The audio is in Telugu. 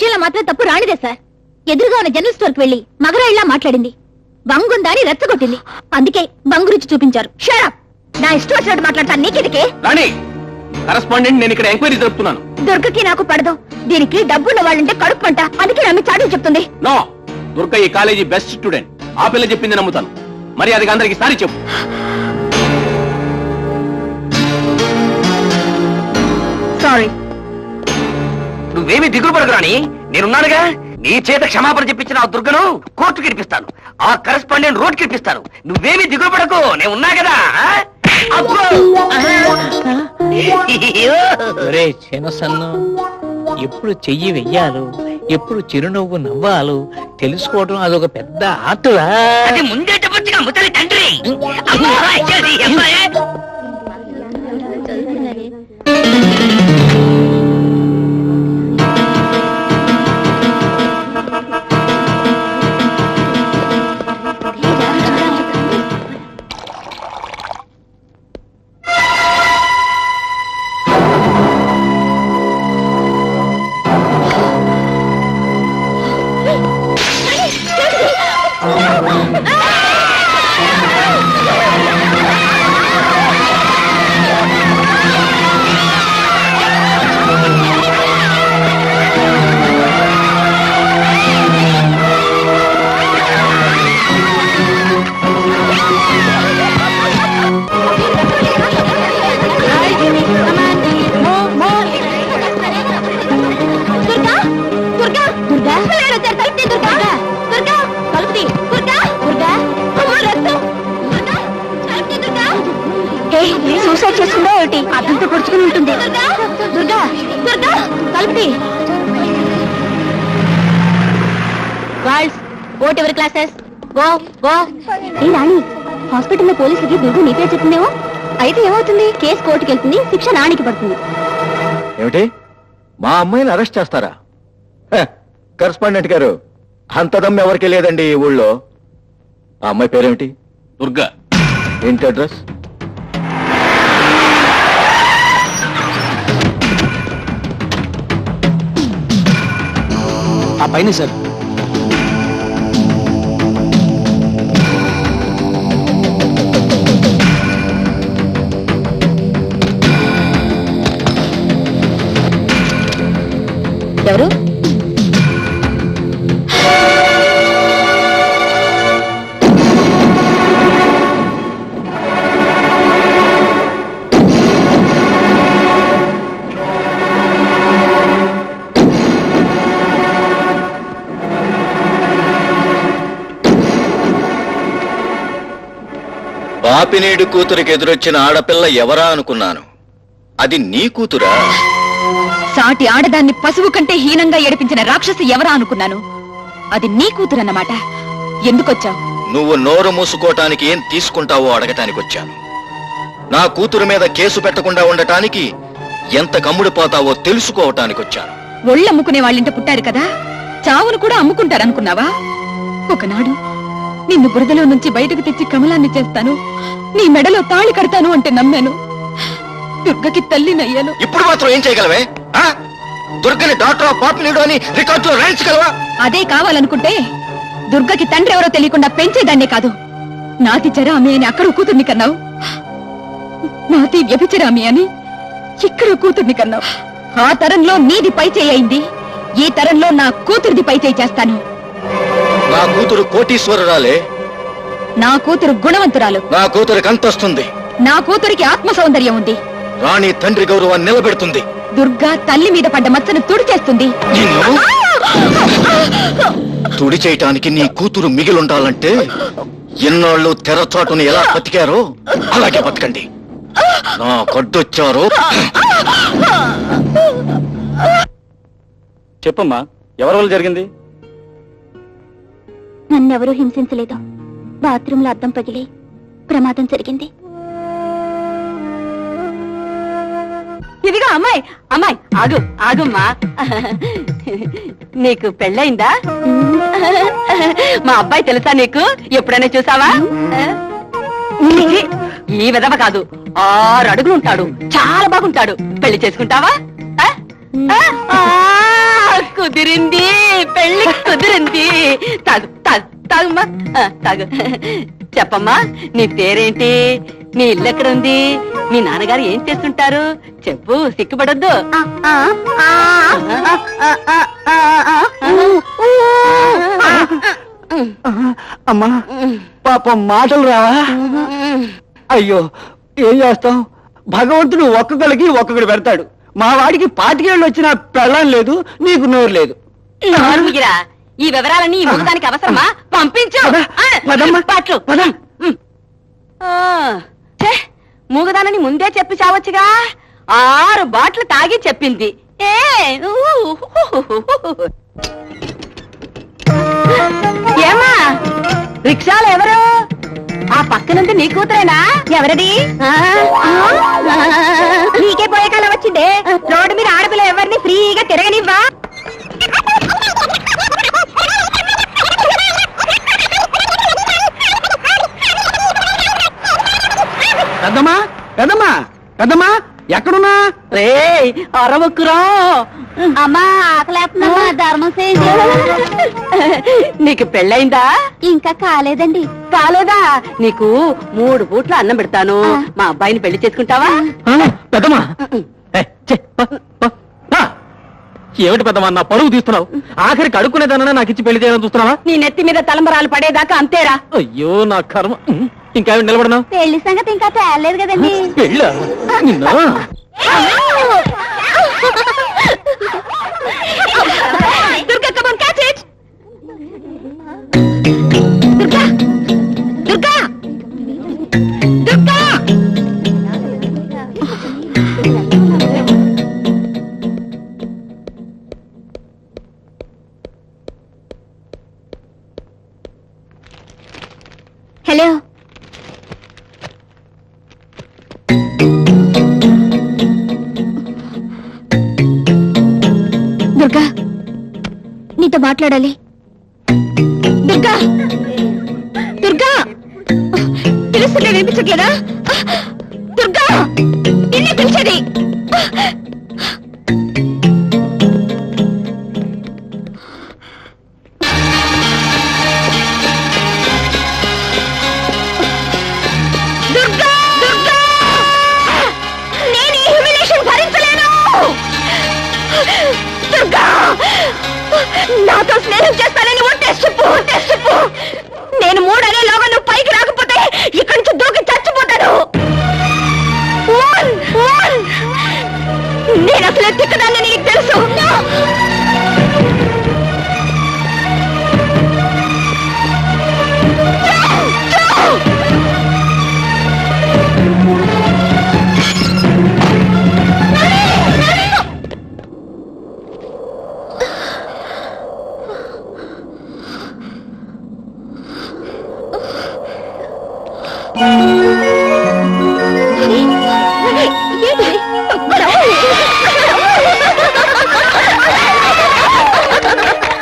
విషయంలో మాత్రం తప్పు రానిదే సార్. ఎదురుగా ఉన్న జనరల్ స్టోర్కి వెళ్ళి మగరాయిలా మాట్లాడింది. బంగుందా అని రెచ్చగొట్టింది. అందుకే బంగు రుచి చూపించారు షడప్ నా ఇష్టం వచ్చినట్టు మాట్లాడతాను నీకెదికే? రాణి! కరస్పాండెంట్ నేను ఇక్కడ ఎంక్వైరీ జరుపుతున్నాను. దుర్గకి నాకు పడదు. దీనికి డబ్బున్న వాళ్ళంటే కడుపు పంట అందుకే నమ్మి చాటులు చెప్తుంది. నో! దుర్గ ఈ కాలేజీ బెస్ట్ స్టూడెంట్. ఆ పిల్ల చెప్పింది నమ్ముతాను. మరి అది అందరికి సారి చెప్పు. సారీ నువ్వేమి దిగులు పడకురాని నేనున్నానుగా. నీ చేత క్షమాపణ చెప్పించిన ఆ దుర్గను కోర్టుకి ఇడిపిస్తాను. ఆ కరెస్పాండెంట్ రోడ్కి ఇడిపిస్తాను. నువ్వేమి దిగులు పడకు నేను ఉన్నా కదా చిన్నసన్ను ఎప్పుడు చెయ్యి వెయ్యాలు ఎప్పుడు చిరునవ్వు నవ్వాలు తెలుసుకోవడం అదొక పెద్ద అది ముందే చెప్పొచ్చుగా ముసలి తండ్రి. అమ్మో, సూసైడ్ చేసుకుందో ఏమిటి అర్థంతో పొడుచుకుని ఉంటుంది. దుర్గా! దుర్గా! తలుపుతీ. గర్ల్స్ గో టు ఎవరి క్లాసెస్ గో గో ఏ రాణి హాస్పిటల్లో పోలీసులకి దుర్గు నీ పేరు చెప్పిందేమో అయితే ఏమవుతుంది? కేసు కోర్టుకి వెళ్తుంది శిక్ష నానికి పడుతుంది. ఏమిటి? మా అమ్మాయిని అరెస్ట్ చేస్తారా? కరస్పాండెంట్ గారు అంత దమ్ము ఎవరికి లేదండి ఈ ఊళ్ళో. ఆ అమ్మాయి పేరేమిటి? దుర్గా. ఏంటి అడ్రస్? పైన సార్. ఎవరు? బాపినేడు కూతురికి ఎదురొచ్చిన ఆడపిల్ల ఎవరా అనుకున్నాను. అది నీ కూతురా? సాటి ఆడదాన్ని పశువు కంటే హీనంగా ఏడిపించిన రాక్షసి ఎవరా అనుకున్నాను? అది నీ కూతురన్నమాట. ఎందుకొచ్చావు? నువ్వు నోరు మూసుకోవటానికి ఏం తీసుకుంటావో అడగటానికి వచ్చాను నా కూతురు మీద కేసు పెట్టకుండా ఉండటానికి ఎంత కమ్ముడు పోతావో తెలుసుకోవటానికి వచ్చాను ఒళ్ళమ్ముకునే వాళ్ళింట పుట్టారు కదా? చావును కూడా అమ్ముకుంటారనుకున్నావా? ఒకనాడు నిన్ను బురదలో నుంచి బయటకు తెచ్చి కమలాన్ని చేస్తాను. నీ మెడలో తాళి కడతాను అంటే నమ్మాను. దుర్గకి తల్లినయ్యాను ఇప్పుడు మాత్రం ఏం చేయగలవే? ఆ? దుర్గని డాక్టర్ ఆఫ్ పాపినేడు అని రికార్డులో రాయించగలవా అదే కావాలనుకుంటే దుర్గకి తండ్రి ఎవరో తెలియకుండా పెంచేదాన్నే కాదు. నాతి జరామి అని అక్కడ కూతుర్ని కన్నావు. నాతి వ్యభిచరామి అని ఇక్కడ కూతుర్ని కన్నావు. ఆ తరంలో నీది పై చేయింది ఈ తరంలో నా కూతురిది పై చేయి చేస్తాను. నా కూతురు కోటీశ్వరురాలే. నా కూతురు గుణవంతురాలు. నా కూతురికి అంతొస్తుంది. నా కూతురికి ఆత్మ సౌందర్యం ఉంది. రాణి తండ్రి గౌరవాన్ని నిలబెడుతుంది. దుర్గా తల్లి మీద పడ్డ మచ్చను తుడిచేస్తుంది నిన్ను తుడి చేయటానికి నీ కూతురు మిగిలుండాలంటే ఎన్నాళ్ళు తెరచాటును ఎలా బతికారో అలాగే బతకండి. నా కొడ్డొచ్చారో. చెప్పమ్మా ఎవరి వల్ల జరిగింది? నన్నెవరూ హింసించలేదు. బాత్రూంలో అద్దం పగిలి ప్రమాదం జరిగింది. ఇదిగో అమ్మాయి అమ్మాయి ఆగు ఆగుమ్మా. నీకు పెళ్ళయిందా? మా అబ్బాయి తెలుసా నీకు? ఎప్పుడైనా చూసావా? ఈ విధవ కాదు. ఆరు అడుగులు ఉంటాడు. చాలా బాగుంటాడు. పెళ్ళి చేసుకుంటావా? ఆ? కుదిరింది పెళ్ళి కుదిరింది. కాదు తాగమ్మా ఆ, తాగు. చెప్పమ్మా నీ పేరేంటి? నీ ఇల్లు ఎక్కడ ఉంది మీ నాన్నగారు ఏం చేస్తుంటారు? చెప్పు సిగ్గుపడొద్దు. అమ్మా పాపం మాటలు రావా? అయ్యో ఏం చేస్తాం? భగవంతుడు ఒక్కొక్కరికి ఒక్కొక్కడు పెడతాడు. మా వాడికి పాతికేళ్ళు వచ్చిన పెళ్ళం లేదు నీకు నోరు లేదు. నోరు. ఈ వివరాలన్నీ ఈ ముఖానికి అవసరమా? పంపించు. పట్లు. మూగదానని ముందే చెప్పి చావచ్చుగా. ఆరు బాట్లు తాగి చెప్పింది. ఏ ఏమా రిక్షాలు ఎవరు? ఆ పక్కనుంది నీ కూతురేనా? ఎవరిది? నీకే పోయే కాలం వచ్చిందే. రోడ్డు మీద ఆడపిల్ల ఎవరిని ఫ్రీగా తిరగనివ్వా? పెద్దమ్మా పెద్దమ్మా పెద్దమ్మా ఎక్కడున్నా? రే అరవకురా. అమ్మా ఆకలేస్తుందమ్మా ధర్మం నీకు పెళ్ళైందా ఇంకా కాలేదండి. కాలేదా? నీకు మూడు పూట్ల అన్నం పెడతాను. మా అబ్బాయిని పెళ్ళి చేసుకుంటావా? పెద్దమ్మా. ఏమిటి పెద్దమ్మా నా పరువు తీస్తున్నావు? ఆఖరికి అడుక్కునేదానన్నా నాకు ఇచ్చి పెళ్ళి చేయాలని చూస్తున్నావా? నీ నెత్తి మీద తలంబరాలు పడేదాకా అంతేరా. అయ్యో నా కర్మ. ఇంకా ఏమిటి నిలబడినావు పెళ్ళి సంగతి ఇంకా తేలేదు కదండి. పెళ్ళ? నిన్న? నీతో మాట్లాడాలి. దుర్గా! దుర్గా! పిలుస్తుంటే వినిపించట్లేదా? దుర్గా! నిన్నే పిలిచేది. దుర్గా! నేను నాతో స్నేహం చేస్తానని ఉంటే చెప్పు చెప్పు. నేను మూడనే లోగా నువ్వు పైకి రాకపోతే ఇక్కడి నుంచి దూకి చచ్చిపోతాను. నేను అసలు తిక్కదాన్ని నీకు తెలుసు. ఆ